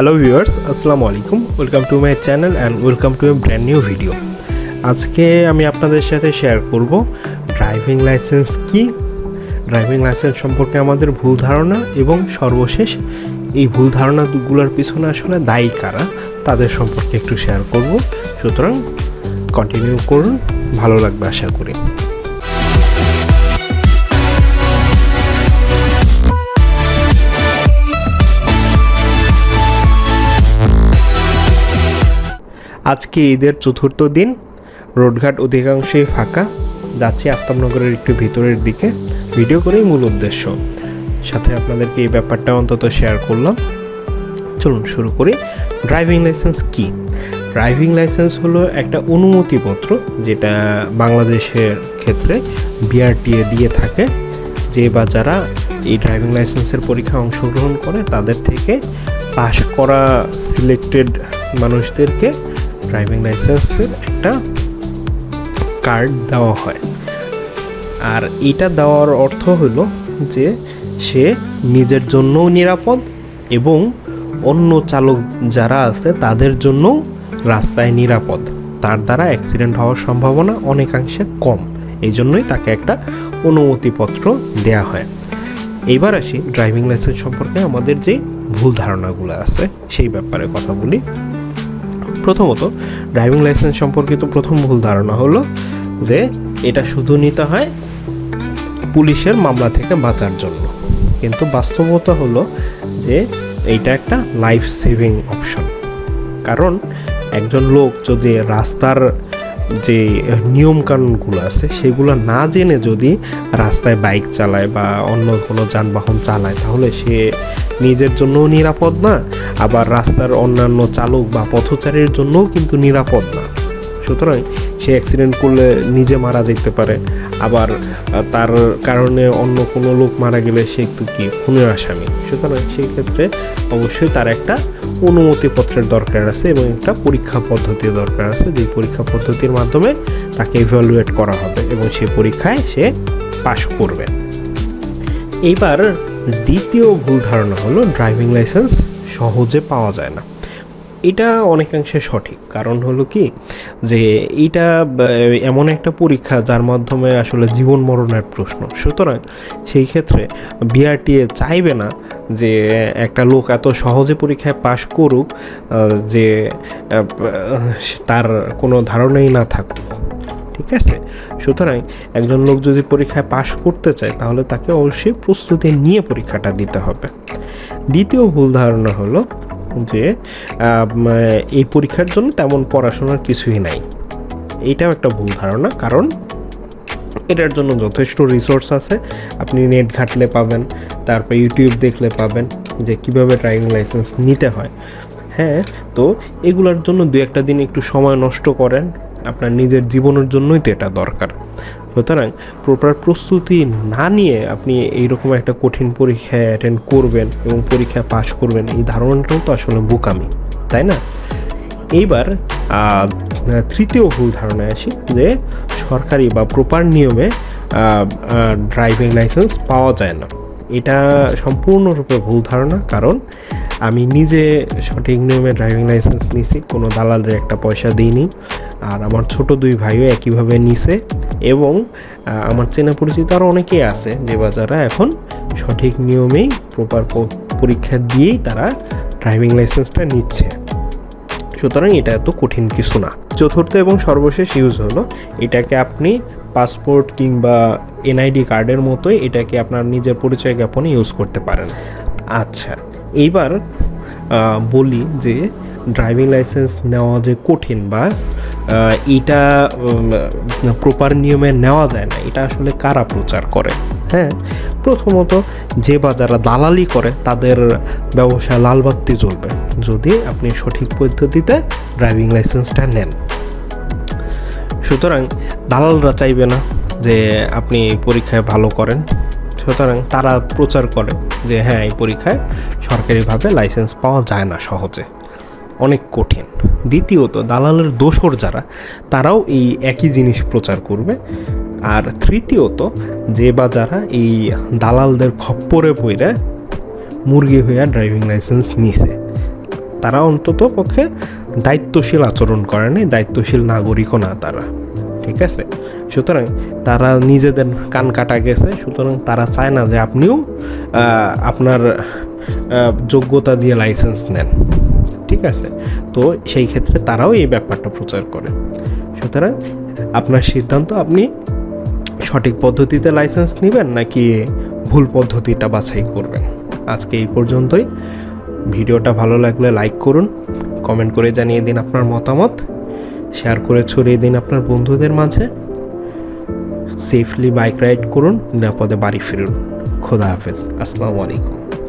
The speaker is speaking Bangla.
হ্যালো ভিউয়ার্স আসসালামু আলাইকুম। Welcome to my channel and welcome to a brand new video আজকে আমি আপনাদের সাথে শেয়ার করব ড্রাইভিং লাইসেন্স কি? ড্রাইভিং লাইসেন্স সম্পর্কে আমাদের ভুল ধারণা এবং সর্বশেষ এই ভুল ধারণাগুলোর পিছনে আসলে দায়ী কারা, তাদের সম্পর্কে একটু শেয়ার করব। সুতরাং কন্টিনিউ করুন, ভালো লাগবে আশা করি। আজকে ঈদের চতুর্থ দিন। রোডঘাট অধিকাংশই ফাঁকা। যাচ্ছি আফতাবনগরের একটু ভিতরের দিকে। ভিডিও করেই মূল উদ্দেশ্য। সাথে আপনাদেরকে এই ব্যাপারটা অন্তত শেয়ার করলাম। চলুন শুরু করি। ড্রাইভিং লাইসেন্স কি? ড্রাইভিং লাইসেন্স হলো একটা অনুমতিপত্র যেটা বাংলাদেশের ক্ষেত্রে বিআরটিএ দিয়ে থাকে। যে বা যারা এই ড্রাইভিং লাইসেন্সের পরীক্ষায় অংশগ্রহণ করে, তাদের থেকে পাশ করা সিলেক্টেড মানুষদেরকে ড্রাইভিং লাইসেন্সের একটা কার্ড দেওয়া হয়। আর এটা দেওয়ার অর্থ হলো যে সে নিজের জন্যও নিরাপদ এবং অন্য চালক যারা আছে তাদের জন্য রাস্তায় নিরাপদ। তার দ্বারা অ্যাক্সিডেন্ট হওয়ার সম্ভাবনা অনেকাংশে কম। এই জন্যই তাকে একটা অনুমতিপত্র দেয়া হয়। এইবার আসি ড্রাইভিং লাইসেন্স সম্পর্কে আমাদের যে ভুল ধারণাগুলো আছে সেই ব্যাপারে কথা বলি। প্রথমত ড্রাইভিং লাইসেন্স সম্পর্কিত প্রথম ভুল ধারণা হলো যে এটা শুধু নিতে হয় পুলিশের মামলা থেকে বাঁচার জন্য। কিন্তু বাস্তবতা হলো যে এইটা একটা লাইফ সেভিং অপশন কারণ একজন লোক যদি রাস্তার যে নিয়মকানুনগুলো আছে সেগুলো না জেনে যদি রাস্তায় বাইক চালায় বা অন্য কোনো যানবাহন চালায়, তাহলে সে নিজের জন্যও নিরাপদ না, আবার রাস্তার অন্যান্য চালক বা পথচারীর জন্যও কিন্তু নিরাপদ না। সুতরাং সে অ্যাক্সিডেন্ট করলে নিজে মারা যেতে পারে, আবার তার কারণে অন্য কোনো লোক মারা গেলে সে একটু কি খুনের আসামি সুতরাং সেই ক্ষেত্রে অবশ্যই তার একটা অনুমতিপত্রের দরকার আছে এবং একটা পরীক্ষা পদ্ধতির দরকার আছে। যে পরীক্ষা পদ্ধতির মাধ্যমে তাকে ইভ্যালুয়েট করা হবে এবং সেই পরীক্ষায় সে পাশ করবে। এইবার দ্বিতীয় ভুল ধারণা হলো ড্রাইভিং লাইসেন্স সহজে পাওয়া যায় না। এটা অনেকাংশে সঠিক। কারণ হলো কি? যে এটা এমন একটা পরীক্ষা যার মাধ্যমে আসলে জীবন মরণের প্রশ্ন। সুতরাং সেই ক্ষেত্রে বিআরটিএ চাইবে না যে একটা লোক এত সহজে পরীক্ষায় পাশ করুক যে তার কোনো ধারণাই না থাকুক। ঠিক আছে? সুতরাং একজন লোক যদি পরীক্ষায় পাশ করতে চায়, তাহলে তাকে অবশ্যই প্রস্তুতি নিয়ে পরীক্ষাটা দিতে হবে। দ্বিতীয় ভুল ধারণা হলো যে এই পরীক্ষার জন্য তেমন পড়াশোনার কিছুই নাই। এইটাও একটা ভুল ধারণা, কারণ এটার জন্য যথেষ্ট রিসোর্স আছে। আপনি নেট ঘাটলে পাবেন, তারপর ইউটিউব দেখলে পাবেন যে কীভাবে ড্রাইভিং লাইসেন্স নিতে হয়। হ্যাঁ তো এগুলোর জন্য দু একটা দিন একটু সময় নষ্ট করেন আপনার নিজের জীবনের জন্যই তো এটা দরকার। সুতরাং প্রপার প্রস্তুতি না নিয়ে আপনি এইরকম একটা কঠিন পরীক্ষায় অ্যাটেন্ড করবেন এবং পরীক্ষায় পাশ করবেন, এই ধারণাটাও তো আসলে বোকামি, তাই না? এইবার তৃতীয় ভুল ধারণায় আসি যে সরকারি বা প্রপার নিয়মে ড্রাইভিং লাইসেন্স পাওয়া যায় না। এটা সম্পূর্ণরূপে ভুল ধারণা, কারণ আমি নিজে সঠিক নিয়মে ড্রাইভিং লাইসেন্স নিছি, কোনো দালালের একটা পয়সা দিইনি। আর আমার ছোট দুই ভাইও একইভাবে নিছে এবং আমার চেনা পরিচিত আরও অনেকেই আছে যে বা যারা এখন সঠিক নিয়মেই প্রপার পরীক্ষা দিয়েই তারা ড্রাইভিং লাইসেন্সটা নিচ্ছে। সুতরাং এটা এত কঠিন কিছু না। চতুর্থ এবং সর্বশেষ ইউজ হলো এটাকে আপনি পাসপোর্ট কিংবা এনআইডি কার্ডের মতোই এটাকে আপনার নিজের পরিচয় জ্ঞাপনে ইউজ করতে পারেন। আচ্ছা এইবার বলি যে ড্রাইভিং লাইসেন্স নেওয়া যে কঠিন বা এটা প্রপার নিয়মে নেওয়া যায় না, এটা আসলে কারা প্রচার করে? হ্যাঁ প্রথমত যে বা যারা দালালি করে, তাদের ব্যবসা লাল বাতি জ্বলবে। যদি আপনি সঠিক পদ্ধতিতে ড্রাইভিং লাইসেন্সটা নেন। সুতরাং দালালরা চাইবে না যে আপনি পরীক্ষায় ভালো করেন। সুতরাং তারা প্রচার করে। যে হ্যাঁ এই পরীক্ষায় সরকারিভাবে লাইসেন্স পাওয়া যায় না সহজে। অনেক কঠিন। দ্বিতীয়ত, দালালের দোসর যারা, তারাও এই একই জিনিস প্রচার করবে। আর তৃতীয়ত, যে বা যারা এই দালালদের খপ্পরে পইরা মুরগি হইয়া ড্রাইভিং লাইসেন্স নিছে, তারা অন্তত পক্ষে দায়িত্বশীল আচরণ করেনি দায়িত্বশীল নাগরিকও না তারা। ঠিক আছে? সুতরাং তারা নিজেদের কান কাটা গেছে, সুতরাং তারা চায় না যে আপনিও আপনার যোগ্যতা দিয়ে লাইসেন্স নেন। ঠিক আছে? তো সেই ক্ষেত্রে তারাও এই ব্যাপারটা প্রচার করে। সুতরাং আপনার সিদ্ধান্ত, আপনি সঠিক পদ্ধতিতে লাইসেন্স নেবেন নাকি ভুল পদ্ধতিটা বাছাই করবেন? আজকে এই পর্যন্তই। ভিডিওটা ভালো লাগলে লাইক করুন কমেন্ট করে জানিয়ে দিন আপনার মতামত শেয়ার করে ছড়িয়ে দিন আপনার বন্ধুদের মাঝে। সেফলি বাইক রাইড করুন নিরাপদে বাড়ি ফিরুন। খোদা হাফেজ। আসসালামু আলাইকুম।